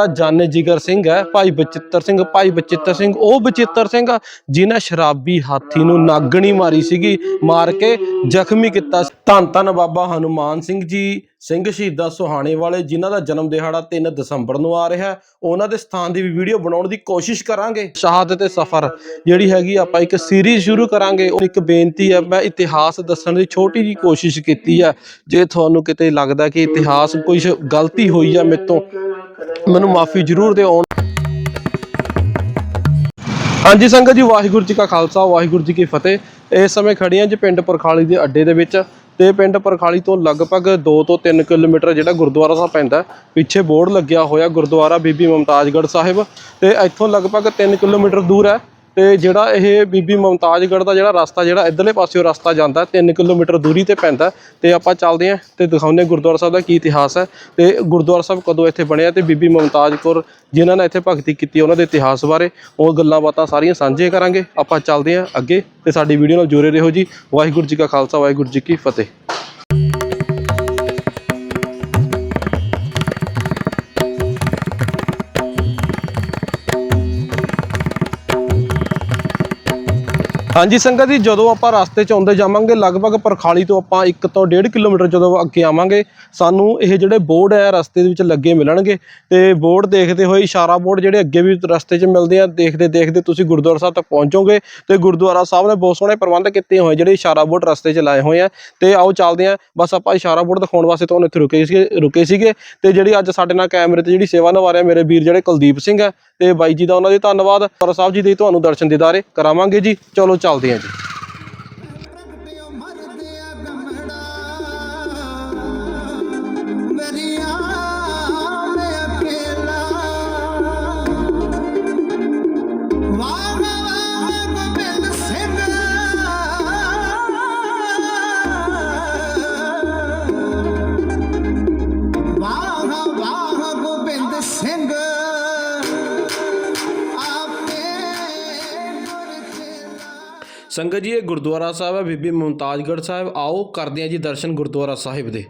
ਸਾਡਾ ਜਾਨੇ ਜਿਗਰ ਸਿੰਘ ਹੈ, ਭਾਈ ਬਚਿੱਤਰ ਸਿੰਘ, ਭਾਈ ਬਚਿੱਤਰ ਸਿੰਘ, ਉਹ ਬਚਿੱਤਰ ਸਿੰਘ ਜਿਨ੍ਹਾਂ ਸ਼ਰਾਬੀ ਹਾਥੀ ਨੂੰ ਨਾਗਣੀ ਮਾਰੀ ਸੀਗੀ, ਮਾਰ ਕੇ ਜ਼ਖਮੀ ਕੀਤਾ ਧੰਨ ਧੰਨ ਬਾਬਾ ਹਨੂਮਾਨ ਸਿੰਘ ਜੀ, ਸਿੰਘ ਸ਼ਹੀਦਾਂ ਸੁਹਾਣੇ ਵਾਲੇ, ਜਿਨ੍ਹਾਂ ਦਾ ਜਨਮ ਦਿਹਾੜਾ 3 ਦਸੰਬਰ ਨੂੰ ਆ ਰਿਹਾ ਉਹਨਾਂ ਦੇ ਸਥਾਨ ਦੀ ਵੀ ਵੀਡੀਓ ਬਣਾਉਣ ਦੀ ਕੋਸ਼ਿਸ਼ ਕਰਾਂਗੇ। ਸ਼ਹਾਦਤ ਤੇ ਸਫ਼ਰ, ਜਿਹੜੀ ਹੈਗੀ ਆਪਾਂ ਇੱਕ ਸੀਰੀਜ਼ ਸ਼ੁਰੂ ਕਰਾਂਗੇ। ਉਹ ਇੱਕ ਬੇਨਤੀ ਹੈ, ਮੈਂ ਇਤਿਹਾਸ ਦੱਸਣ ਦੀ ਛੋਟੀ ਜੀ ਕੋਸ਼ਿਸ਼ ਕੀਤੀ ਹੈ। ਜੇ ਤੁਹਾਨੂੰ ਕਿਤੇ ਲੱਗਦਾ ਕਿ ਇਤਿਹਾਸ ਕੁਝ ਗਲਤੀ ਹੋਈ ਹੈ ਮੇਰੇ ਤੋਂ ਮੈਨੂੰ ਮਾਫੀ ਜ਼ਰੂਰ ਦਿਓ ਹਾਂਜੀ ਸੰਗਤ ਜੀ, ਵਾਹਿਗੁਰੂ ਜੀ ਕਾ ਖਾਲਸਾ, ਵਾਹਿਗੁਰੂ ਜੀ ਕੀ ਫਤਿਹ। ਇਸ ਸਮੇਂ ਖੜੀਆਂ ਜੀ ਪਿੰਡ ਪਰਖਾਲੀ ਦੇ ਅੱਡੇ ਦੇ ਵਿੱਚ ਤੇ ਪਿੰਡ ਪਰਖਾਲੀ ਤੋਂ ਲਗਭਗ 2 ਤੋਂ 3 ਕਿਲੋਮੀਟਰ ਜਿਹੜਾ ਗੁਰਦੁਆਰਾ ਸਾਹਿਬ ਪੈਂਦਾ ਪਿੱਛੇ ਬੋਰਡ ਲੱਗਿਆ ਹੋਇਆ ਗੁਰਦੁਆਰਾ ਬੀਬੀ ਮਮਤਾਜਗੜ੍ਹ ਸਾਹਿਬ ਤੇ ਇੱਥੋਂ ਲਗਭਗ 3 ਕਿਲੋਮੀਟਰ ਦੂਰ ਹੈ। ਤੇ ਜਿਹੜਾ ਇਹ ਬੀਬੀ ਮਮਤਾਜਗੜ੍ਹ ਦਾ ਜਿਹੜਾ ਰਸਤਾ, ਜਿਹੜਾ ਇਧਰਲੇ ਪਾਸਿਓ ਰਸਤਾ ਜਾਂਦਾ 3 ਕਿਲੋਮੀਟਰ ਦੂਰੀ ਤੇ ਪੈਂਦਾ ਤੇ ਆਪਾਂ ਚੱਲਦੇ ਆਂ ਤੇ ਦਿਖਾਉਂਦੇ ਹਾਂ ਗੁਰਦੁਆਰਾ ਸਾਹਿਬ ਦਾ ਕੀ ਇਤਿਹਾਸ ਹੈ ਤੇ ਗੁਰਦੁਆਰਾ ਸਾਹਿਬ ਕਦੋਂ ਇੱਥੇ ਬਣਿਆ ਤੇ ਬੀਬੀ ਮਮਤਾਜ ਕੌਰ ਜਿਨ੍ਹਾਂ ਨੇ ਇੱਥੇ ਭਗਤੀ ਕੀਤੀ ਉਹਨਾਂ ਦੇ ਇਤਿਹਾਸ ਬਾਰੇ ਉਹ ਗੱਲਾਂ ਬਾਤਾਂ ਸਾਰੀਆਂ ਸਾਂਝੀਆਂ ਕਰਾਂਗੇ, ਆਪਾਂ ਚੱਲਦੇ ਆਂ ਅੱਗੇ ਤੇ ਸਾਡੀ ਵੀਡੀਓ ਨਾਲ ਜੁੜੇ ਰਹੋ ਜੀ। ਵਾਹਿਗੁਰੂ ਜੀ ਕਾ ਖਾਲਸਾ, ਵਾਹਿਗੁਰੂ ਜੀ ਕੀ ਫਤਿਹ। ਹਾਂਜੀ ਸੰਗਤ ਜੀ, ਜਦੋਂ ਆਪਾਂ ਰਸਤੇ 'ਚ ਆਉਂਦੇ ਜਾਵਾਂਗੇ, ਲਗਭਗ ਪਰਖਾਲੀ ਤੋਂ ਆਪਾਂ 1 ਤੋਂ 1.5 ਕਿਲੋਮੀਟਰ ਜਦੋਂ ਅੱਗੇ ਆਵਾਂਗੇ, ਸਾਨੂੰ ਇਹ ਜਿਹੜੇ ਬੋਰਡ ਹੈ, ਰਸਤੇ ਦੇ ਵਿੱਚ ਲੱਗੇ ਮਿਲਣਗੇ। ਤੇ ਬੋਰਡ ਦੇਖਦੇ ਹੋਏ ਇਸ਼ਾਰਾ ਬੋਰਡ ਜਿਹੜੇ ਅੱਗੇ ਵੀ ਰਸਤੇ 'ਚ ਮਿਲਦੇ ਆ, ਦੇਖਦੇ ਦੇਖਦੇ ਤੁਸੀਂ ਗੁਰਦੁਆਰਾ ਸਾਹਿਬ ਤੱਕ ਪਹੁੰਚੋਗੇ। ਤੇ ਗੁਰਦੁਆਰਾ ਸਾਹਿਬ ਨੇ ਬਹੁਤ ਸੋਹਣੇ ਪ੍ਰਬੰਧ ਕੀਤੇ ਹੋਏ ਜਿਹੜੇ ਇਸ਼ਾਰਾ ਬੋਰਡ ਰਸਤੇ 'ਚ ਲਾਏ ਹੋਏ ਆ। ਤੇ ਆਓ ਚੱਲਦੇ ਆ ਬਸ ਆਪਾਂ ਇਸ਼ਾਰਾ ਬੋਰਡ ਦਿਖਾਉਣ ਵਾਸਤੇ ਤੁਹਾਨੂੰ ਇੱਥੇ ਰੁਕੇ ਸੀਗੇ ਰੁਕੇ ਸੀਗੇ। ਤੇ ਜਿਹੜੀ ਅੱਜ ਸਾਡੇ ਨਾਲ ਕੈਮਰੇ ਤੇ ਜਿਹੜੀ ਸੇਵਾ ਨਿਭਾ ਰਿਹਾ ਮੇਰੇ ਵੀਰ ਜਿਹੜੇ ਕੁਲਦੀਪ ਸਿੰਘ ਹੈ ਤੇ ਬਾਈ ਜੀ ਦਾ ਉਹਨਾਂ ਦੇ ਧੰਨਵਾਦ। ਪਰ ਸਾਹਿਬ ਜੀ ਦੇ ਤੁਹਾਨੂੰ ਦਰਸ਼ਨ ਦਿਦਾਰੇ ਕਰਾਵਾਂਗੇ ਜੀ। ਚਲੋ ਚੱਲਦੇ ਹਾਂ ਜੀ। ਸੰਗਤ ਜੀ, ਇਹ ਗੁਰਦੁਆਰਾ ਸਾਹਿਬ ਹੈ, ਬੀਬੀ ਮੁਮਤਾਜਗੜ੍ਹ ਸਾਹਿਬ। ਆਓ, ਕਰਦੇ ਹਾਂ ਜੀ ਦਰਸ਼ਨ ਗੁਰਦੁਆਰਾ ਸਾਹਿਬ ਦੇ।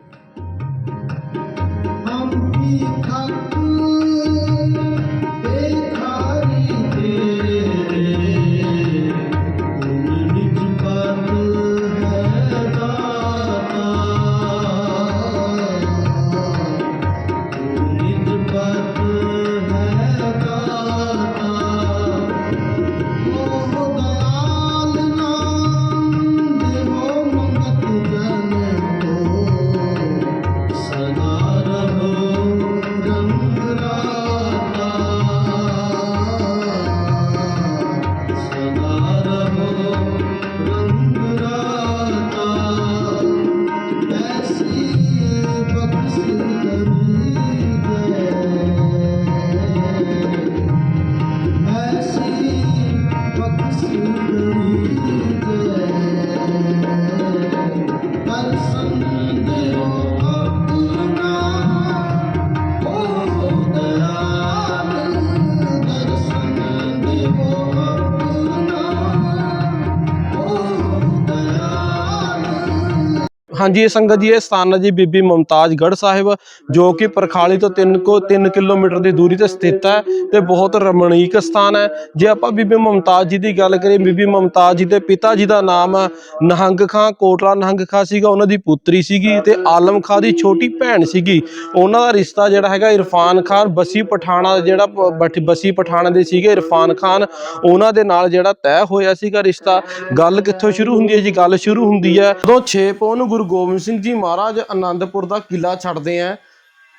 ਹਾਂਜੀ, ਇਹ ਸੰਗਤ ਜੀ, ਇਹ ਸਥਾਨ ਹੈ ਜੀ ਬੀਬੀ ਮੁਮਤਾਜਗੜ੍ਹ ਸਾਹਿਬ, ਜੋ ਕਿ ਪਰਖਾਲੀ ਤੋਂ 3 ਕੋ 3 ਕਿਲੋਮੀਟਰ ਦੀ ਦੂਰੀ ਤੇ ਸਥਿਤ ਹੈ ਤੇ ਬਹੁਤ ਰਮਣੀਕ ਸਥਾਨ ਹੈ। ਜੇ ਆਪਾਂ ਬੀਬੀ ਮੁਮਤਾਜ ਜੀ ਦੀ ਗੱਲ ਕਰੀਏ, ਬੀਬੀ ਮੁਮਤਾਜ ਜੀ ਦੇ ਪਿਤਾ ਜੀ ਦਾ ਨਾਮ ਨਹੰਗ ਖਾਂ, ਕੋਟਲਾ ਨਹੰਗ ਖਾਂ ਸੀਗਾ, ਉਹਨਾਂ ਦੀ ਪੁੱਤਰੀ ਸੀਗੀ ਤੇ ਆਲਮ ਖਾਂ ਦੀ ਛੋਟੀ ਭੈਣ ਸੀਗੀ। ਉਹਨਾਂ ਦਾ ਰਿਸ਼ਤਾ ਜਿਹੜਾ ਹੈਗਾ ਇਰਫਾਨ ਖਾਨ ਬਸੀ ਪਠਾਣਾ ਜਿਹੜਾ ਪ- ਬਠ- ਬਸੀ ਪਠਾਣਾ ਦੇ ਸੀਗੇ ਇਰਫਾਨ ਖਾਨ, ਉਹਨਾਂ ਦੇ ਨਾਲ ਜਿਹੜਾ ਤੈਅ ਹੋਇਆ ਸੀਗਾ ਰਿਸ਼ਤਾ। ਗੱਲ ਕਿੱਥੋਂ ਸ਼ੁਰੂ ਹੁੰਦੀ ਹੈ ਜੀ? ਗੱਲ ਸ਼ੁਰੂ ਹੁੰਦੀ ਹੈ ਜਦੋਂ 6 ਪੋਹ ਨੂੰ ਗੁਰੂ ਗੋਬਿੰਦ ਸਿੰਘ ਜੀ ਮਹਾਰਾਜ ਆਨੰਦਪੁਰ ਦਾ ਕਿਲਾ ਛੱਡਦੇ ਹੈ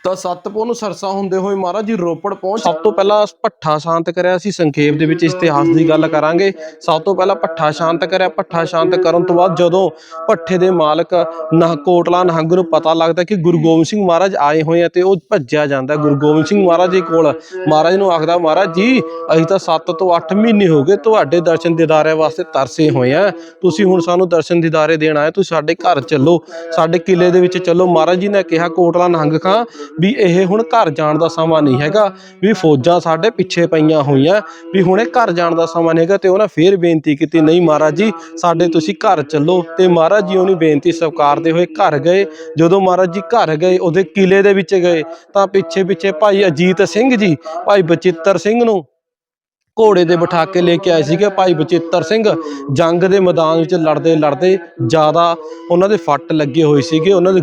ਤਾਂ ਸਤਪੁਰ ਨੂੰ ਸਰਸਾ ਹੁੰਦੇ ਹੋਏ ਮਹਾਰਾਜ ਜੀ ਰੋਪੜ ਪਹੁੰਚ ਸਭ ਤੋਂ ਪਹਿਲਾਂ ਭੱਠਾ ਸ਼ਾਂਤ ਕਰਿਆ, ਅਸੀਂ ਸੰਖੇਪ ਦੇ ਵਿੱਚ ਇਤਿਹਾਸ ਦੀ ਗੱਲ ਕਰਾਂਗੇ। ਸਭ ਤੋਂ ਪਹਿਲਾਂ ਭੱਠਾ ਸ਼ਾਂਤ ਕਰਿਆ, ਭੱਠਾ ਸ਼ਾਂਤ ਕਰਨ ਤੋਂ ਬਾਅਦ ਜਦੋਂ ਭੱਠੇ ਦੇ ਮਾਲਕ ਨਾ ਕੋਟਲਾ ਨਹੰਗ ਨੂੰ ਪਤਾ ਲੱਗਦਾ ਕਿ ਗੁਰੂ ਗੋਬਿੰਦ ਸਿੰਘ ਮਹਾਰਾਜ ਆਏ ਹੋਏ ਆ ਤੇ ਉਹ ਭੱਜਿਆ ਜਾਂਦਾ। ਗੁਰੂ ਗੋਬਿੰਦ ਸਿੰਘ ਮਹਾਰਾਜ ਜੀ ਕੋਲ ਮਹਾਰਾਜ ਨੂੰ ਆਖਦਾ, ਮਹਾਰਾਜ ਜੀ, ਅਸੀਂ ਤਾਂ 7 ਤੋਂ 8 ਮਹੀਨੇ ਹੋ ਗਏ, ਤੁਹਾਡੇ ਦਰਸ਼ਨ ਦੀਦਾਰੇ ਵਾਸਤੇ ਤਰਸੇ ਹੋਏ ਆ। ਤੁਸੀਂ ਹੁਣ ਸਾਨੂੰ ਦਰਸ਼ਨ ਦੀਦਾਰੇ ਦੇਣ ਆਏ ਤੁਸੀਂ ਸਾਡੇ ਘਰ ਚੱਲੋ, ਸਾਡੇ ਕਿਲੇ ਦੇ ਵਿੱਚ ਚੱਲੋ। ਮਹਾਰਾਜ ਜੀ ਨੇ ਕਿਹਾ, ਕੋਟਲਾ ਨਹੰਗ ਖਾਂ ਵੀ ਇਹ ਹੁਣ ਘਰ ਜਾਣ ਦਾ ਸਮਾਂ ਨਹੀਂ ਹੈਗਾ, ਵੀ ਫੌਜਾਂ ਸਾਡੇ ਪਿੱਛੇ ਪਈਆਂ ਹੋਈਆਂ, ਵੀ ਹੁਣ ਇਹ ਘਰ ਜਾਣ ਦਾ ਸਮਾਂ ਨਹੀਂ ਹੈਗਾ ਤੇ ਉਹਨਾਂ ਫੇਰ ਬੇਨਤੀ ਕੀਤੀ, ਨਹੀਂ ਮਹਾਰਾਜ ਜੀ, ਸਾਡੇ ਤੁਸੀਂ ਘਰ ਚੱਲੋ। ਤੇ ਮਹਾਰਾਜ ਜੀ ਉਹਨੀ ਬੇਨਤੀ ਸਵੀਕਾਰਦੇ ਹੋਏ ਘਰ ਗਏ। ਜਦੋਂ ਮਹਾਰਾਜ ਜੀ ਘਰ ਗਏ, ਉਹਦੇ ਕਿਲੇ ਦੇ ਵਿੱਚ ਗਏ। ਤਾਂ ਪਿੱਛੇ ਪਿੱਛੇ ਭਾਈ ਅਜੀਤ ਸਿੰਘ ਜੀ, ਭਾਈ ਬਚਿੱਤਰ ਸਿੰਘ ਨੂੰ ਘੋੜੇ ਦੇ ਬਿਠਾ ਕੇ ਲੈ ਕੇ ਆਏ ਸੀਗੇ ਭਾਈ ਬਚਿੱਤਰ ਸਿੰਘ। ਜੰਗ ਦੇ ਮੈਦਾਨ ਵਿੱਚ ਲੜਦੇ ਲੜਦੇ ਜ਼ਿਆਦਾ ਉਹਨਾਂ ਦੇ ਫੱਟ ਲੱਗੇ ਹੋਏ ਸੀਗੇ। ਉਹਨਾਂ ਦੇ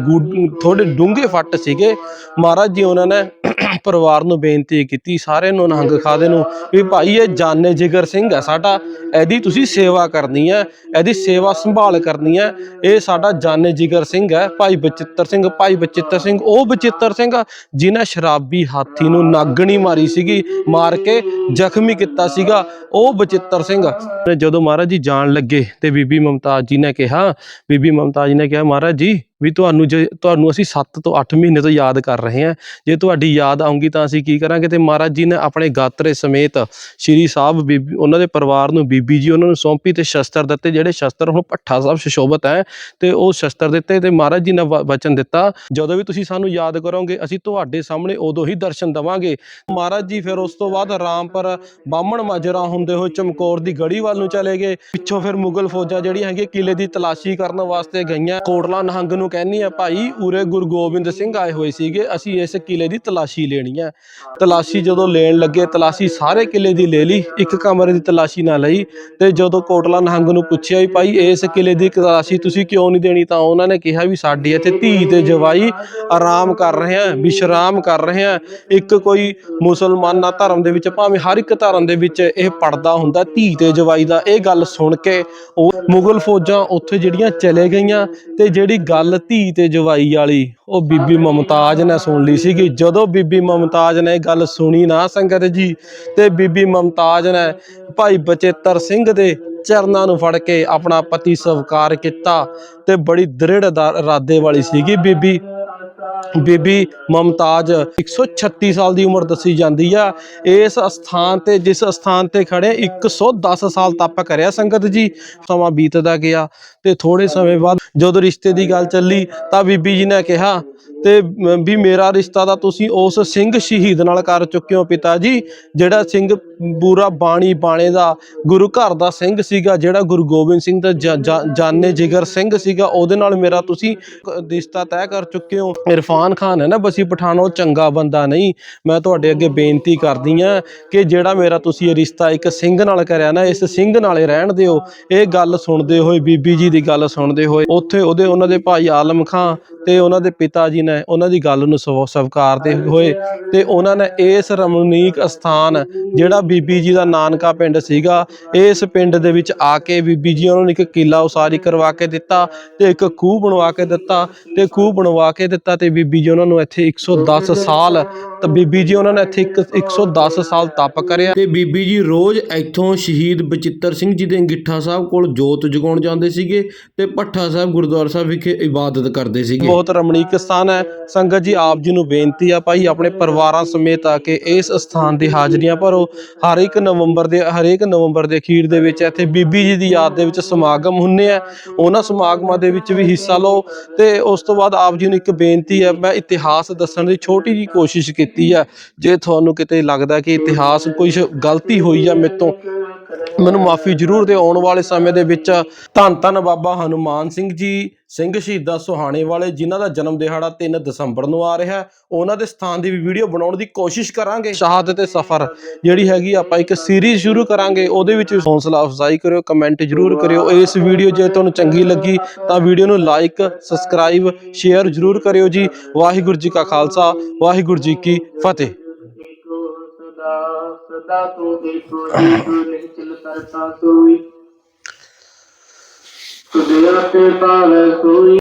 ਥੋੜੇ ਡੂੰਘੇ ਫੱਟ ਸੀਗੇ। ਮਹਾਰਾਜ ਜੀ, ਉਹਨਾਂ ਨੇ ਪਰਿਵਾਰ ਨੂੰ ਬੇਨਤੀ ਕੀਤੀ ਸਾਰੇ ਨੂੰ ਨਹੰਗ ਖਾਦੇ ਨੂੰ ਵੀ ਭਾਈ, ਇਹ ਜਾਨੇ ਜਿਗਰ ਸਿੰਘ ਹੈ ਸਾਡਾ। ਇਹਦੀ ਤੁਸੀਂ ਸੇਵਾ ਕਰਨੀ ਹੈ, ਇਹਦੀ ਸੇਵਾ ਸੰਭਾਲ ਕਰਨੀ ਹੈ। ਇਹ ਸਾਡਾ ਜਾਨੇ ਜਿਗਰ ਸਿੰਘ ਹੈ, ਭਾਈ ਬਚਿੱਤਰ ਸਿੰਘ। ਭਾਈ ਬਚਿੱਤਰ ਸਿੰਘ, ਉਹ ਬਚਿੱਤਰ ਸਿੰਘ ਜਿਨ੍ਹਾਂ ਸ਼ਰਾਬੀ ਹਾਥੀ ਨੂੰ ਨਾਗਣੀ ਮਾਰੀ ਸੀਗੀ, ਮਾਰ ਕੇ ਜ਼ਖਮੀ ਕੀਤਾ ਸੀਗਾ, ਉਹ ਬਚਿੱਤਰ ਸਿੰਘ। ਜਦੋਂ ਮਹਾਰਾਜ ਜੀ ਜਾਣ ਲੱਗੇ ਤੇ ਬੀਬੀ ਮਮਤਾਜ ਜੀ ਨੇ ਕਿਹਾ, ਬੀਬੀ ਮਮਤਾਜ ਨੇ ਕਿਹਾ, ਮਹਾਰਾਜ ਜੀ ਵੀ ਤੁਹਾਨੂੰ ਜੇ, ਤੁਹਾਨੂੰ ਅਸੀਂ 7 ਤੋਂ 8 ਮਹੀਨੇ ਤੋਂ ਯਾਦ ਕਰ ਰਹੇ ਹਾਂ। ਜੇ ਤੁਹਾਡੀ ਯਾਦ ਆਉਂਗੀ ਤਾਂ ਅਸੀਂ ਕੀ ਕਰਾਂਗੇ ਤੇ ਮਹਾਰਾਜ ਜੀ ਨੇ ਆਪਣੇ ਗਾਤਰੇ ਸਮੇਤ ਸ਼੍ਰੀ ਸਾਹਿਬ ਬੀਬੀ, ਉਹਨਾਂ ਦੇ ਪਰਿਵਾਰ ਨੂੰ ਬੀਬੀ ਜੀ ਉਹਨਾਂ ਨੂੰ ਸੌਂਪੀ ਤੇ ਸ਼ਸਤਰ ਦਿੱਤੇ, ਜਿਹੜੇ ਸ਼ਸਤਰ ਹੁਣ ਭੱਠਾ ਸਾਹਿਬ ਸੁਸ਼ੋਭਿਤ ਹੈ ਤੇ ਉਹ ਸ਼ਸਤਰ ਦਿੱਤੇ ਤੇ ਮਹਾਰਾਜ ਜੀ ਨੇ ਵਚਨ ਦਿੱਤਾ, ਜਦੋਂ ਵੀ ਤੁਸੀਂ ਸਾਨੂੰ ਯਾਦ ਕਰੋਗੇ, ਅਸੀਂ ਤੁਹਾਡੇ ਸਾਹਮਣੇ ਉਦੋਂ ਹੀ ਦਰਸ਼ਨ ਦੇਵਾਂਗੇ। ਮਹਾਰਾਜ ਜੀ ਫਿਰ ਉਸ ਤੋਂ ਬਾਅਦ ਰਾਮਪੁਰ ਬਾਹਮਣ ਮਾਜਰਾ ਹੁੰਦੇ ਹੋਏ ਚਮਕੌਰ ਦੀ ਗੜੀ ਵੱਲ ਨੂੰ ਚਲੇ ਗਏ। ਪਿੱਛੋਂ ਫਿਰ ਮੁਗਲ ਫੌਜਾਂ ਜਿਹੜੀਆਂ ਹੈਗੀਆਂ, ਕਿਲੇ ਦੀ ਤਲਾਸ਼ੀ ਕਰਨ ਵਾਸਤੇ ਗਈਆਂ। ਕੋਟਲਾ ਨਹੰਗ ਨੂੰ ਕਹਿੰਦੀ ਆ, ਭਾਈ, ਉਰੇ ਗੁਰੂ ਗੋਬਿੰਦ ਸਿੰਘ ਆਏ ਹੋਏ ਸੀਗੇ, ਅਸੀਂ ਇਸ ਕਿਲੇ ਦੀ ਤਲਾਸ਼ੀ ਲੈਣੀ ਹੈ ਤਲਾਸ਼ੀ ਜਦੋਂ ਲੈਣ ਲੱਗੇ, ਤਲਾਸ਼ੀ ਸਾਰੇ ਕਿਲੇ ਦੀ ਲੈ ਲਈ, ਇੱਕ ਕਮਰੇ ਦੀ ਤਲਾਸ਼ੀ ਨਾ ਲਈ, ਤੇ ਜਦੋਂ ਕੋਟਲਾ ਨਹੰਗ ਨੂੰ ਪੁੱਛਿਆ ਵੀ, ਭਾਈ, ਇਸ ਕਿਲੇ ਦੀ ਤਲਾਸ਼ੀ ਤੁਸੀਂ ਕਿਉਂ ਨਹੀਂ ਦੇਣੀ? ਤਾਂ ਉਹਨਾਂ ਨੇ ਕਿਹਾ ਵੀ, ਸਾਡੀ ਇੱਥੇ ਧੀ ਤੇ ਜਵਾਈ ਆਰਾਮ ਕਰ ਰਹੇ ਆ, ਵਿਸ਼ਰਾਮ ਕਰ ਰਹੇ ਆ। ਇੱਕ ਕੋਈ ਮੁਸਲਮਾਨਾਂ ਧਰਮ ਦੇ ਵਿੱਚ, ਭਾਵੇਂ ਹਰ ਇੱਕ ਧਰਮ ਦੇ ਵਿੱਚ ਇਹ ਪੜਦਾ ਹੁੰਦਾ, ਧੀ ਤੇ ਜਵਾਈ ਦਾ। ਇਹ ਗੱਲ ਸੁਣ ਕੇ ਉਹ ਮੁਗਲ ਫੌਜਾਂ ਉੱਥੇ ਜਿਹੜੀਆਂ ਚਲੇ ਗਈਆਂ, ਤੇ ਜਿਹੜੀ ਗੱਲ ਧੀ ਤੇ ਜਵਾਈ ਵਾਲੀ ਉਹ ਬੀਬੀ ਮਮਤਾਜ ਨੇ ਸੁਣ ਲਈ ਸੀਗੀ। ਜਦੋਂ ਬੀਬੀ ਮਮਤਾਜ ਨੇ ਇਹ ਗੱਲ ਸੁਣੀ ਨਾ ਸੰਗਤ ਜੀ ਤੇ ਬੀਬੀ ਮਮਤਾਜ ਨੇ ਭਾਈ ਬਚੇਤਰ ਸਿੰਘ ਦੇ ਚਰਨਾਂ ਨੂੰ ਫੜ ਕੇ ਆਪਣਾ ਪਤੀ ਸਵਕਾਰ ਕੀਤਾ ਤੇ ਬੜੀ ਦ੍ਰਿੜ ਇਰਾਦੇ ਵਾਲੀ ਸੀਗੀ ਬੀਬੀ। ਬੀਬੀ ਮਮਤਾਜ 136 ਸਾਲ ਦੀ ਉਮਰ ਦੱਸੀ ਜਾਂਦੀ ਆ। ਇਸ ਸਥਾਨ ਤੇ, ਜਿਸ ਸਥਾਨ ਤੇ ਖੜੇ 110 ਸਾਲ ਤਪ ਕਰਿਆ ਸੰਗਤ ਜੀ, ਸਮਾਂ ਬੀਤਦਾ ਗਿਆ ਤੇ ਥੋੜੇ ਸਮੇਂ ਬਾਅਦ ਜਦੋਂ ਰਿਸ਼ਤੇ ਦੀ ਗੱਲ ਚੱਲੀ ਤਾਂ ਬੀਬੀ ਜੀ ਨੇ ਕਿਹਾ ਤੇ ਵੀ ਮੇਰਾ ਰਿਸ਼ਤਾ ਤਾਂ ਤੁਸੀਂ ਉਸ ਸਿੰਘ ਸ਼ਹੀਦ ਨਾਲ ਕਰ ਚੁੱਕੇ ਹੋ ਪਿਤਾ ਜੀ, ਜਿਹੜਾ ਸਿੰਘ ਪੂਰਾ ਬਾਣੀ ਬਾਣੇ ਦਾ ਗੁਰੂ ਘਰ ਦਾ ਸਿੰਘ ਸੀਗਾ, ਜਿਹੜਾ ਗੁਰੂ ਗੋਬਿੰਦ ਸਿੰਘ ਦਾ ਜਾਨੇ ਜਿਗਰ ਸਿੰਘ ਸੀਗਾ, ਉਹਦੇ ਨਾਲ ਮੇਰਾ ਤੁਸੀਂ ਰਿਸ਼ਤਾ ਤੈਅ ਕਰ ਚੁੱਕੇ ਹੋ। ਇਰਫਾਨ ਖਾਨ ਹੈ ਨਾ ਬਸੀ ਪਠਾਨ ਉਹ ਚੰਗਾ ਬੰਦਾ ਨਹੀਂ। ਮੈਂ ਤੁਹਾਡੇ ਅੱਗੇ ਬੇਨਤੀ ਕਰਦੀ ਆ ਕਿ ਜਿਹੜਾ ਮੇਰਾ ਤੁਸੀਂ ਇਹ ਰਿਸ਼ਤਾ ਇੱਕ ਸਿੰਘ ਨਾਲ ਕਰਿਆ ਨਾ, ਇਸ ਸਿੰਘ ਨਾਲੇ ਰਹਿਣ ਦਿਓ। ਇਹ ਗੱਲ ਸੁਣਦੇ ਹੋਏ, ਬੀਬੀ ਜੀ ਦੀ ਗੱਲ ਸੁਣਦੇ ਹੋਏ, ਉੱਥੇ ਉਹਦੇ, ਉਹਨਾਂ ਦੇ ਭਾਈ ਆਲਮ ਖਾਂ ਤੇ ਉਹਨਾਂ ਦੇ ਪਿਤਾ ਜੀ ਨੇ ਉਹਨਾਂ ਦੀ ਗੱਲ ਨੂੰ ਸਵ- ਸਵੀਕਾਰਦੇ ਹੋਏ ਤੇ ਉਹਨਾਂ ਨੇ ਇਸ ਰਮਣੀਕ ਸਥਾਨ ਜਿਹੜਾ ਬੀਬੀ ਜੀ ਦਾ ਨਾਨਕਾ ਪਿੰਡ ਸੀਗਾ ਇਸ ਪਿੰਡ ਦੇ ਵਿੱਚ ਆ ਕੇ ਬੀਬੀ ਜੀ ਉਹਨਾਂ ਨੂੰ ਇੱਕ ਕਿਲਾ ਉਸਾਰੀ ਕਰਵਾ ਕੇ ਦਿੱਤਾ ਤੇ ਇੱਕ ਖੂਹ ਬਣਵਾ ਕੇ ਦਿੱਤਾ ਤੇ ਖੂਹ ਬਣਵਾ ਕੇ ਦਿੱਤਾ ਤੇ ਬੀਬੀ ਜੀ ਉਹਨਾਂ ਨੂੰ ਇੱਥੇ 110 ਸਾਲ ਤਾਂ ਬੀਬੀ ਜੀ ਉਹਨਾਂ ਨੇ ਇੱਥੇ ਇੱਕ 110 ਸਾਲ ਤਪ ਕਰਿਆ। ਤੇ ਬੀਬੀ ਜੀ ਰੋਜ਼ ਇੱਥੋਂ ਸ਼ਹੀਦ ਬਚਿੱਤਰ ਸਿੰਘ ਜੀ ਦੇ ਅੰਗਿੱਠਾ ਸਾਹਿਬ ਕੋਲ ਜੋਤ ਜਗਾਉਣ ਜਾਂਦੇ ਸੀਗੇ ਤੇ ਭੱਠਾ ਸਾਹਿਬ ਗੁਰਦੁਆਰਾ ਸਾਹਿਬ ਵਿਖੇ ਇਬਾਦਤ ਕਰਦੇ ਸੀਗੇ। ਬਹੁਤ ਰਮਣੀਕ ਸਥਾਨ ਹੈ। ਸੰਗਤ ਜੀ, ਆਪ ਜੀ ਨੂੰ ਬੇਨਤੀ ਆ ਭਾਈ, ਆਪਣੇ ਪਰਿਵਾਰਾਂ ਸਮੇਤ ਆ ਕੇ ਇਸ ਸਥਾਨ ਦੀ ਹਾਜ਼ਰੀਆਂ ਭਰੋ। ਹਰ ਇੱਕ ਨਵੰਬਰ ਦੇ ਹਰੇਕ ਨਵੰਬਰ ਦੇ ਅਖੀਰ ਦੇ ਵਿੱਚ ਇੱਥੇ ਬੀਬੀ ਜੀ ਦੀ ਯਾਦ ਦੇ ਵਿੱਚ ਸਮਾਗਮ ਹੁੰਨੇ ਆ। ਉਹਨਾਂ ਸਮਾਗਮਾਂ ਦੇ ਵਿੱਚ ਵੀ ਹਿੱਸਾ ਲਓ। ਤੇ ਉਸ ਤੋਂ ਬਾਅਦ ਆਪ ਜੀ ਨੂੰ ਇੱਕ ਬੇਨਤੀ ਹੈ ਮੈਂ ਇਤਿਹਾਸ ਦੱਸਣ ਦੀ ਛੋਟੀ ਜੀ ਕੋਸ਼ਿਸ਼ ਕੀਤੀ ਆ। ਜੇ ਤੁਹਾਨੂੰ ਕਿਤੇ ਲੱਗਦਾ ਕਿ ਇਤਿਹਾਸ ਕੋਈ ਗਲਤੀ ਹੋਈ ਆ ਮੇਰੇ ਤੋਂ ਮੈਨੂੰ ਮਾਫੀ ਜ਼ਰੂਰ ਦਿਓ। ਆਉਣ ਵਾਲੇ ਸਮੇਂ ਦੇ ਵਿੱਚ ਧੰਨ ਧੰਨ ਬਾਬਾ ਹਨੂਮਾਨ ਸਿੰਘ ਜੀ, ਸਿੰਘ ਸ਼ਹੀਦਾਂ ਸੁਹਾਣੇ ਵਾਲੇ, ਜਿਨ੍ਹਾਂ ਦਾ ਜਨਮ ਦਿਹਾੜਾ 3 ਦਸੰਬਰ ਨੂੰ ਆ ਰਿਹਾ ਉਹਨਾਂ ਦੇ ਸਥਾਨ ਦੀ ਵੀ ਵੀਡੀਓ ਬਣਾਉਣ ਦੀ ਕੋਸ਼ਿਸ਼ ਕਰਾਂਗੇ। ਸ਼ਹਾਦਤ ਤੇ ਸਫ਼ਰ ਜਿਹੜੀ ਹੈਗੀ ਆਪਾਂ ਇੱਕ ਸੀਰੀਜ਼ ਸ਼ੁਰੂ ਕਰਾਂਗੇ, ਉਹਦੇ ਵਿੱਚ ਹੌਸਲਾ ਅਫਜ਼ਾਈ ਕਰਿਓ ਕਮੈਂਟ ਜ਼ਰੂਰ ਕਰਿਓ। ਇਸ ਵੀਡੀਓ ਜੇ ਤੁਹਾਨੂੰ ਚੰਗੀ ਲੱਗੀ ਤਾਂ ਵੀਡੀਓ ਨੂੰ ਲਾਈਕ ਸਬਸਕ੍ਰਾਈਬ ਸ਼ੇਅਰ ਜ਼ਰੂਰ ਕਰਿਓ ਜੀ। ਵਾਹਿਗੁਰੂ ਜੀ ਕਾ ਖਾਲਸਾ, ਵਾਹਿਗੁਰੂ ਜੀ ਕੀ ਫਤਿਹ। ਦੇਖੋ ਸਦਾ ਸਦਾ ਤੂੰ ਦੇਖੋ ਦੇਖੋ ਨਿਚਲ ਕਰਤਾ ਸੋਈ ਸੁਦਿਆ ਤੇ ਪਾਵੈ ਸੋਈ